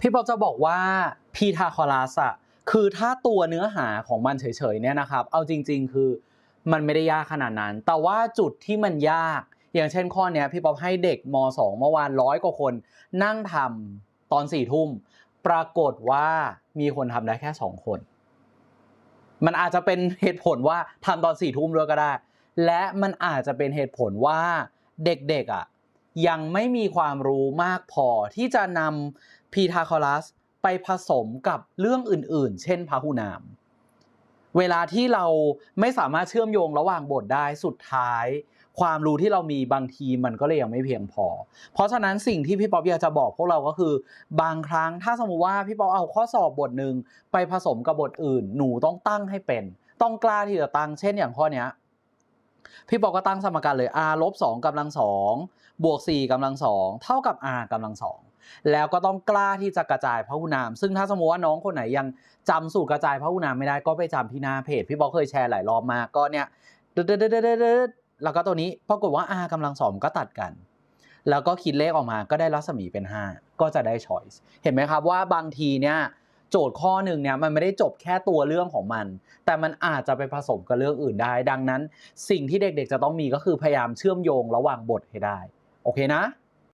พี่ป๊อปจะบอกว่าพีทาคอลัสอะคือถ้าตัวเนื้อหาของมันเฉยๆเนี่ยนะครับ เอาจริง ๆ คือมันไม่ได้ยากขนาดนั้น แต่ว่าจุดที่มันยาก อย่างเช่นข้อเนี้ยพี่ป๊อปให้เด็กม .2 เมื่อวานร้อยกว่าคน นั่งทำตอนสี่ทุ่ม ปรากฏว่ามีคนทำได้แค่สองคน มันอาจจะเป็นเหตุผลว่าทำตอนสี่ทุ่มด้วยก็ได้ และมันอาจจะเป็นเหตุผลว่าเด็กๆอะ ยังไม่มีความรู้มากพอที่จะนำพีทาคอลัสไปผสมกับเรื่องอื่นๆ เช่นพาหุนาม เวลาที่เราไม่สามารถเชื่อมโยงระหว่างบทได้สุดท้าย ความรู้ที่เรามีบางทีมันก็เลยยังไม่เพียงพอ เพราะฉะนั้นสิ่งที่พี่ป๊อปอยากจะบอกพวกเราก็คือ บางครั้งถ้าสมมุติว่าพี่ป๊อปเอาข้อสอบบทหนึ่งไปผสมกับบทอื่น หนูต้องตั้งให้เป็น ต้องกล้าที่จะตั้ง เช่นอย่างข้อเนี้ย พี่ป๊อปก็ตั้งสมการเลย r ลบสองกำลังสองบวกสี่กำลังสองเท่ากับ r กำลังสองแล้วก็ต้องกล้าที่จะกระจายพหุนาม ซึ่งถ้าสมมติว่าน้องคนไหนยังจำสูตรกระจายพหุนามไม่ได้ก็ไปจำที่หน้าเพจ พี่ป๊อปเคยแชร์หลายรอบมากก็เนี่ยเดดึ๊ดดึ๊ดดึ๊ดดึ๊ดแล้วก็ตัวนี้ปรากฏว่า r กำลังสองก็ตัดกัน แล้วก็คิดเลขออกมาก็ได้รัศมีเป็น 5 ก็จะได้ choice เห็นไหมครับว่าบางทีเนี่ย โจทย์ข้อหนึ่งเนี่ยมันไม่ได้จบแค่ตัวเรื่องของมัน แต่มันอาจจะไปผสมกับเรื่องอื่นได้ ดังนั้น สิ่งที่เด็กๆจะต้องมีก็คือพยายามเชื่อมโยงระหว่างบทให้ได้ โอเคนะ